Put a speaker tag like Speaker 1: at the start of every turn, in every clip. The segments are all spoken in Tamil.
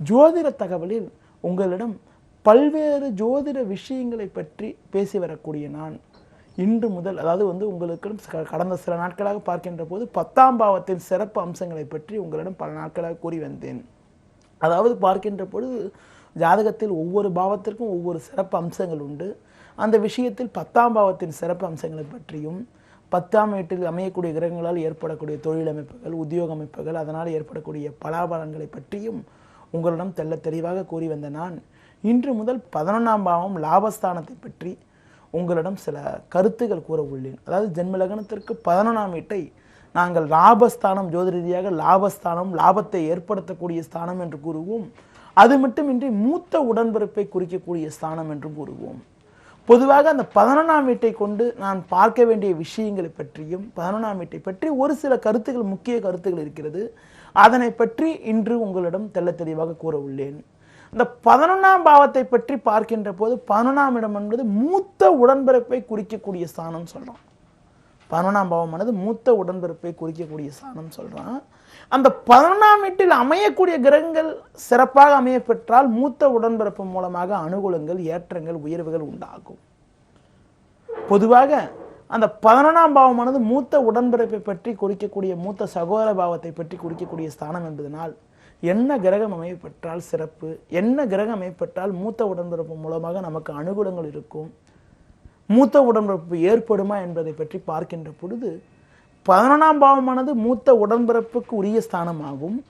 Speaker 1: ஜோதிட தகவலில் உங்களிடம் பல்வேறு ஜோதிட விஷயங்களை பற்றி பேசி வரக்கூடிய நான் இன்று முதல் அதாவது வந்து உங்களுக்கு க- கடந்த சில நாட்களாக பார்க்கின்ற போது பத்தாம் பாவத்தின் சிறப்பு அம்சங்களை பற்றி உங்களிடம் பல நாட்களாக கூறி வந்தேன். அதாவது பார்க்கின்ற பொழுது ஜாதகத்தில் ஒவ்வொரு பாவத்திற்கும் ஒவ்வொரு சிறப்பு அம்சங்கள் உண்டு. அந்த விஷயத்தில் பத்தாம் பாவத்தின் சிறப்பு அம்சங்களை பற்றியும் பத்தாம் வீட்டில் அமையக்கூடிய கிரகங்களால் ஏற்படக்கூடிய தொழில் அமைப்புகள் உத்தியோக அமைப்புகள் அதனால் ஏற்படக்கூடிய பலாபலன்களை பற்றியும் உங்களிடம் தெல்ல தெளிவாக கூறி வந்த நான் இன்று முதல் பதினொன்றாம் பாவம் லாபஸ்தானத்தை பற்றி உங்களிடம் சில கருத்துக்கள் கூற உள்ளேன். அதாவது ஜென்ம லக்னத்திற்கு பதினொன்றாம் வீட்டை நாங்கள் லாபஸ்தானம் ஜோதி ரீதியாக லாபஸ்தானம் லாபத்தை ஏற்படுத்தக்கூடிய ஸ்தானம் என்று கூறுவோம். அது மட்டுமின்றி மூத்த உடன்பிறப்பை குறிக்கக்கூடிய ஸ்தானம் என்று கூறுவோம். பொதுவாக அந்த பதினொன்றாம் வீட்டை கொண்டு நான் பார்க்க வேண்டிய விஷயங்களை பற்றியும் பதினொன்றாம் வீட்டை பற்றி ஒரு சில கருத்துக்கள் முக்கிய கருத்துக்கள் இருக்கிறது. அதனை பற்றி இன்று உங்களிடம் தெள்ள தெளிவாக கூற உள்ளேன். இந்த பதினொன்றாம் பாவத்தை பற்றி பார்க்கின்ற போது பதினொன்றாம் இடம் என்பது மூத்த உடன்பிறப்பை குறிக்கக்கூடிய ஸ்தானம் சொல்கிறோம் பதினொன்றாம் பாவமானது மூத்த உடன்பிறப்பை குறிக்கக்கூடிய ஸ்தானம் சொல்கிறான் அந்த பதினாம் வீட்டில் அமையக்கூடிய கிரகங்கள் சிறப்பாக அமைய பெற்றால் மூத்த உடன்பிறப்பு மூலமாக அனுகூலங்கள் ஏற்றங்கள் உயர்வுகள் உண்டாகும். பொதுவாக அந்த பதினொன்றாம் பாவமானது மூத்த உடன்பிறப்பை பற்றி குறிக்கக்கூடிய மூத்த சகோதர பாவத்தை பற்றி குறிக்கக்கூடிய ஸ்தானம் என்பதனால் என்ன கிரகம் அமைப்பெற்றால் சிறப்பு என்ன கிரகம் அமைப்பெற்றால் மூத்த உடன்பிறப்பு மூலமாக நமக்கு அனுகூலங்கள் இருக்கும் மூத்த உடன்பிறப்பு ஏற்படுமா என்பதை பற்றி பார்க்கின்ற பொழுது பதினொன்றாம் பாவமானது மூத்த உடன்பிறப்புக்கு உரிய ஸ்தானமாகும்.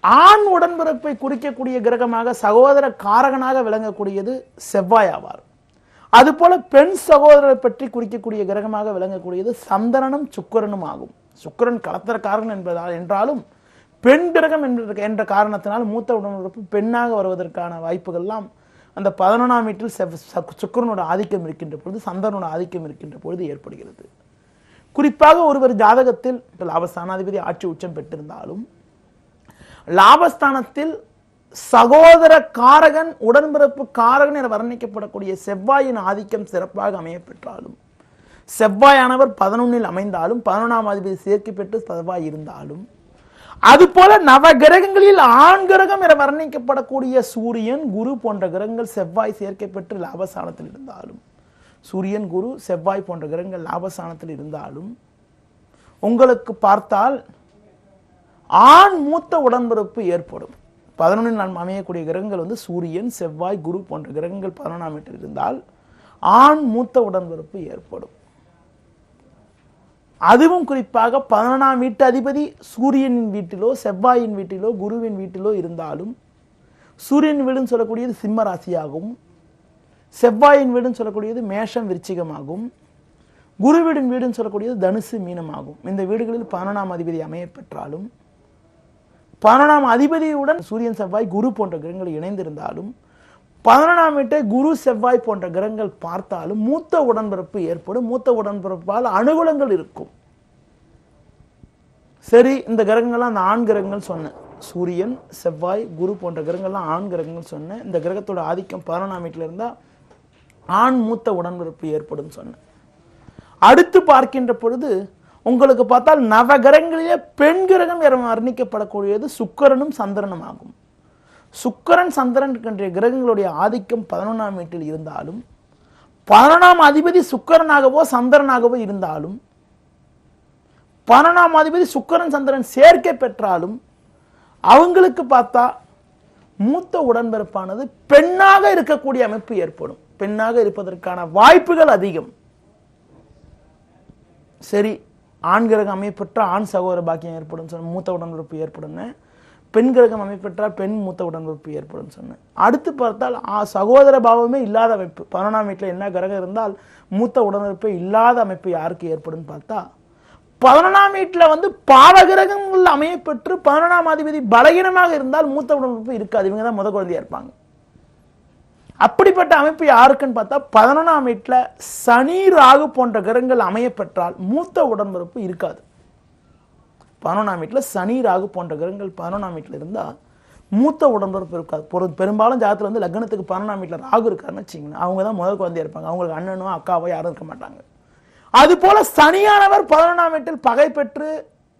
Speaker 1: ஆண் உடன்பிறப்பை குறிக்கக்கூடிய கிரகமாக சகோதர காரகனாக விளங்கக்கூடியது செவ்வாய் ஆவார். அதுபோல பெண் சகோதரரை பற்றி குறிக்கக்கூடிய கிரகமாக விளங்கக்கூடியது சந்திரனும் சுக்கரனும் ஆகும். சுக்கரன் கலத்தர காரகன் என்பதால் என்றாலும் பெண் கிரகம் என்ற என்ற காரணத்தினால் மூத்த உடன்பிறப்பு பெண்ணாக வருவதற்கான வாய்ப்புகள்லாம் அந்த பதினொன்றாம் வீட்டில் செவ்- சுக்கரனோட ஆதிக்கம் இருக்கின்ற பொழுது சந்திரனோட ஆதிக்கம் இருக்கின்ற பொழுது ஏற்படுகிறது. குறிப்பாக ஒருவர் ஜாதகத்தில் லாபஸ்தானாதிபதி ஆட்சி உச்சம் பெற்றிருந்தாலும் லாபஸ்தானத்தில் சகோதர காரகன் உடன்பிறப்பு காரகன் என வர்ணிக்கப்படக்கூடிய செவ்வாயின் ஆதிக்கம் சிறப்பாக அமையப்பெற்றாலும் செவ்வாயானவர் பதினொன்னில் அமைந்தாலும் பதினொன்றாம் அதிபதி சேர்க்கை பெற்று செவ்வாய் இருந்தாலும் அதுபோல நவ கிரகங்களில் ஆண் கிரகம் என வர்ணிக்கப்படக்கூடிய சூரியன் குரு போன்ற கிரகங்கள் செவ்வாய் சேர்க்கை பெற்று லாபஸ்தானத்தில் இருந்தாலும் சூரியன் குரு செவ்வாய் போன்ற கிரகங்கள் லாபஸ்தானத்தில் இருந்தாலும் உங்களுக்கு பார்த்தால் ஆண் மூத்த உடன்பிறப்பு ஏற்படும். பதினொன்றில் நாம் அமையக்கூடிய கிரகங்கள் வந்து சூரியன் செவ்வாய் குரு போன்ற கிரகங்கள் பதினொன்றாம் வீட்டில் இருந்தால் ஆண் மூத்த உடன்பிறப்பு ஏற்படும். அதுவும் குறிப்பாக பதினொன்றாம் வீட்டு அதிபதி சூரியனின் வீட்டிலோ செவ்வாயின் வீட்டிலோ குருவின் வீட்டிலோ இருந்தாலும் சூரியன் வீடுன்னு சொல்லக்கூடியது சிம்ம ராசியாகவும் செவ்வாயின் வீடுன்னு சொல்லக்கூடியது மேஷம் விருச்சிகமாகும். குரு வீடின் வீடுன்னு சொல்லக்கூடியது தனுசு மீனமாகும். இந்த வீடுகளில் பதினொன்றாம் அதிபதி அமைய பெற்றாலும் பதினொன்றாம் அதிபதியுடன் சூரியன் செவ்வாய் குரு போன்ற கிரகங்கள் இணைந்திருந்தாலும் பதினொன்றாம் வீட்டை குரு செவ்வாய் போன்ற கிரகங்கள் பார்த்தாலும் மூத்த உடன்பிறப்பு ஏற்படும். மூத்த உடன்பிறப்பால் அனுகூலங்கள் இருக்கும். சரி இந்த கிரகங்கள்லாம் அந்த ஆண் கிரகங்கள் சொன்னேன் சூரியன் செவ்வாய் குரு போன்ற கிரகங்கள்லாம் ஆண் கிரகங்கள் சொன்னேன் இந்த கிரகத்தோட ஆதிக்கம் பதினொன்றாம் வீட்டில் இருந்தால் ஆண் மூத்த உடன்பிறப்பு ஏற்படும் சொன்னேன் அடுத்து பார்க்கின்ற பொழுது உங்களுக்கு பார்த்தால் நவ கிரகங்களிலே பெண் கிரகம் என வர்ணிக்கப்படக்கூடியது சுக்கரனும் சந்திரனும் ஆகும். சுக்கரன் சந்திரன் என்ற கிரகங்களுடைய ஆதிக்கம் பதினொன்றாம் வீட்டில் இருந்தாலும் பதினொன்றாம் அதிபதி சுக்கரனாகவோ சந்திரனாகவோ இருந்தாலும் பதினொன்றாம் அதிபதி சுக்கரன் சந்திரன் சேர்க்கை பெற்றாலும் அவங்களுக்கு பார்த்தா மூத்த உடன்பிறப்பானது பெண்ணாக இருக்கக்கூடிய அமைப்பு ஏற்படும். பெண்ணாக இருப்பதற்கான வாய்ப்புகள் அதிகம். சரி ஆண் கிரகம் அமைப்பெற்ற ஆண் சகோதர பாக்கியம் ஏற்படும் சொன்ன மூத்த உடன்பிறப்பு ஏற்படும் பெண் கிரகம் அமைப்பெற்றால் பெண் மூத்த உடன்பிறப்பு ஏற்படும் சொன்னேன் அடுத்து பார்த்தால் ஆ, சகோதர பாவமே இல்லாத அமைப்பு. பதினொன்றாம் வீட்டில் என்ன கிரகம் இருந்தால் மூத்த உடன்பிறப்பு இல்லாத அமைப்பு யாருக்கு ஏற்படும் பார்த்தா பதினொன்றாம் வீட்டில் வந்து பாவ கிரகங்கள் அமையப்பெற்று பதினொன்றாம் அதிபதி பலகீனமாக இருந்தால் மூத்த உடன்பிறப்பு இருக்காது. இவங்க தான் முத குழந்தையா இருப்பாங்க. அப்படிப்பட்ட அமைப்பு யாருக்குன்னு பார்த்தா பதினொன்றாம் வீட்டில் சனி ராகு போன்ற கிரகங்கள் அமையப்பெற்றால் மூத்த உடன்பிறப்பு இருக்காது. பதினொன்றாம் வீட்டில் சனி ராகு போன்ற கிரகங்கள் பதினொன்றாம் வீட்டில் இருந்தால் மூத்த உடன்பிறப்பு இருக்காது. பொருள் பெரும்பாலும் ஜாதத்தில் வந்து லக்னத்துக்கு பதினொன்றாம் வீட்டில் ராகு இருக்காருன்னு வச்சிங்கன்னா அவங்க தான் முதல் குழந்தையா இருப்பாங்க. அவங்களுக்கு அண்ணனோ அக்காவோ யாரும் இருக்க மாட்டாங்க. அதுபோல் சனியானவர் பதினொன்றாம் வீட்டில் பகை பெற்று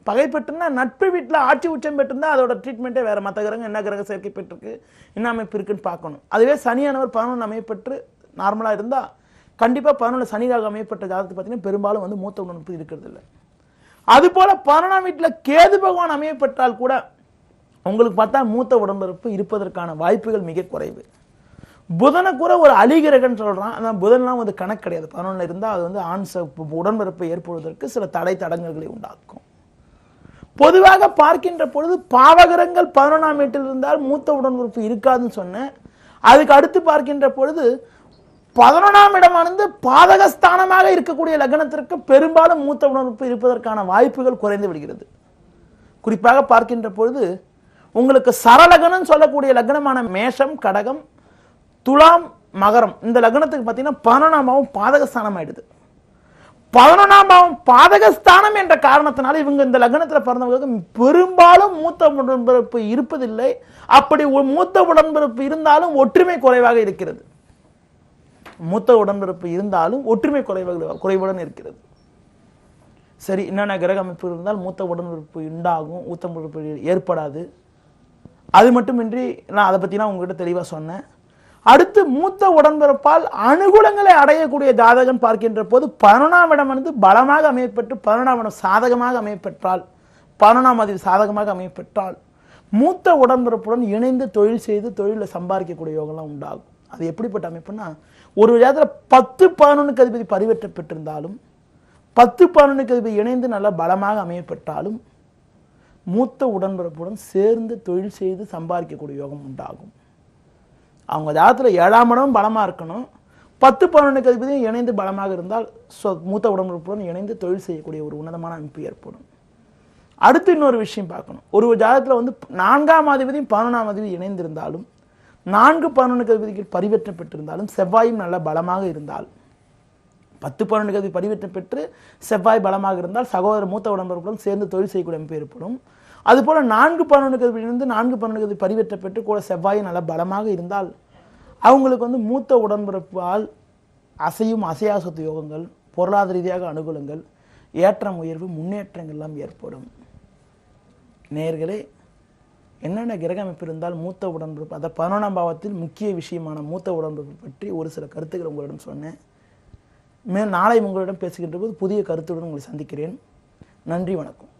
Speaker 1: பகை பெற்றுனா நட்பு வீட்டில் ஆட்சி உச்சம் பெற்றிருந்தா அதோட ட்ரீட்மெண்ட்டே வேறு. மற்ற கிரகம் என்ன கிரகம் சேர்க்கை பெற்றிருக்கு என்ன அமைப்பு இருக்குன்னு பார்க்கணும். அதுவே சனியானவர் பதினொன்று அமைப்பெற்று நார்மலாக இருந்தால் கண்டிப்பாக பதினொன்று சனி அமையப்பட்ட ஜாதகத்தை பார்த்தீங்கன்னா பெரும்பாலும் வந்து மூத்த உணர்வு இருக்கிறது இல்லை. அதுபோல் பதினொன்றாம் வீட்டில் கேது பகவான் அமையப்பட்டால் கூட உங்களுக்கு பார்த்தா மூத்த உடம்பிறப்பு இருப்பதற்கான வாய்ப்புகள் மிக குறைவு. புதனை கூட ஒரு அலிகிரகன்னு சொல்கிறான் ஆனால் புதன்லாம் வந்து கணக்கு கிடையாது. பதினொன்றில் இருந்தால் அது வந்து ஆண் ச- உடன்பிறப்பை ஏற்படுவதற்கு சில தடை தடங்கல்களை உண்டாக்கும். பொதுவாக பார்க்கின்ற பொழுது பாவகரங்கள் பதினொன்றாம் வீட்டில் இருந்தால் மூத்த உடன்பிறப்பு இருக்காதுன்னு சொன்னேன். அதுக்கு அடுத்து பார்க்கின்ற பொழுது பதினொன்றாம் இடமானது பாதகஸ்தானமாக இருக்கக்கூடிய லக்னத்திற்கு பெரும்பாலும் மூத்த உடன்பிறப்பு இருப்பதற்கான வாய்ப்புகள் குறைந்து விடுகிறது. குறிப்பாக பார்க்கின்ற பொழுது உங்களுக்கு சரலகனம் சொல்லக்கூடிய லக்னமான மேஷம் கடகம் துலாம் மகரம் இந்த லக்னத்துக்கு பார்த்தீங்கன்னா பதினொன்றாம் பாவம் பாதகஸ்தானம் ஆயிடுது பதினொன்றாம் பாவம் பாதகஸ்தானம் என்ற காரணத்தினால இவங்க இந்த லக்னத்தில் பிறந்தவங்களுக்கு பெரும்பாலும் மூத்த உடன்பிறப்பு இருப்பதில்லை. அப்படி மூத்த உடன்பிறப்பு இருந்தாலும் ஒற்றுமை குறைவாக இருக்கிறது. மூத்த உடன்பிறப்பு இருந்தாலும் ஒற்றுமை குறைவாக குறைவுடன் இருக்கிறது. சரி என்னென்ன கிரக அமைப்பு இருந்தால் மூத்த உடன்பிறப்பு உண்டாகும் மூத்த உடன்பிறப்பு ஏற்படாது. அது மட்டுமின்றி நான் அதை பற்றி நான் உங்ககிட்ட தெளிவாக சொன்னேன். அடுத்து மூத்த உடன்பிறப்பால் அனுகூலங்களை அடையக்கூடிய ஜாதகன் பார்க்கின்ற போது பதினொன்றாம் இடம் வந்து பலமாக அமையப்பெற்று பதினொன்றாம் இடம் சாதகமாக அமையப்பெற்றால் பதினொன்றாம் அதில் சாதகமாக அமையப்பெற்றால் மூத்த உடன்பிறப்புடன் இணைந்து தொழில் செய்து தொழிலில் சம்பாதிக்கக்கூடிய யோகம்லாம் உண்டாகும். அது எப்படிப்பட்ட அமைப்புன்னா ஒரு விதத்தில் பத்து பதினொன்றுக்கு அதிபதி பரிவற்ற பெற்றிருந்தாலும் பத்து பதினொன்றுக்கு அதிபதி இணைந்து நல்லா பலமாக அமையப்பெற்றாலும் மூத்த உடன்பிறப்புடன் சேர்ந்து தொழில் செய்து சம்பாதிக்கக்கூடிய யோகம் உண்டாகும். அவங்க ஜாதத்தில் ஏழாம் இடம் பலமாக இருக்கணும். பத்து பன்னெண்டுக்கு அதிபதியும் இணைந்து பலமாக இருந்தால் சொ- மூத்த உடம்புடன் இணைந்து தொழில் செய்யக்கூடிய ஒரு உன்னதமான அமைப்பு ஏற்படும். அடுத்து இன்னொரு விஷயம் பார்க்கணும். ஒரு ஜாதகத்தில் வந்து நான்காம் அதிபதியும் பதினொன்றாம் அதிபதி இணைந்திருந்தாலும் நான்கு பதினொன்று அதிபதிக்கு பரிவர்த்தனை பெற்றிருந்தாலும் செவ்வாயும் நல்ல பலமாக இருந்தால் பத்து பன்னெண்டு கதி பரிவர்த்தனை பெற்று செவ்வாய் பலமாக இருந்தால் சகோதர மூத்த உடம்புடன் சேர்ந்து தொழில் செய்யக்கூடிய அமைப்பு ஏற்படும். அதுபோல் நான்கு பன்னெண்டு நான்கு பன்னெண்டு கதி பெற்று கூட செவ்வாய் நல்ல பலமாக இருந்தால் அவங்களுக்கு வந்து மூத்த உடன்பிறப்பால் அசையும் அசையா சொத்து யோகங்கள் பொருளாதார ரீதியாக அனுகூலங்கள் ஏற்றம் உயர்வு முன்னேற்றங்கள் எல்லாம் ஏற்படும். நேர்களே என்னென்ன கிரக அமைப்பு இருந்தால் மூத்த உடன்பிறப்பு அதை பதினொன்றாம் பாவத்தில் முக்கிய விஷயமான மூத்த உடன்பிறப்பு பற்றி ஒரு சில கருத்துக்கள் உங்களிடம் சொன்னேன். மே நாளை உங்களிடம் பேசுகின்ற போது புதிய கருத்துடன் உங்களை சந்திக்கிறேன். நன்றி வணக்கம்.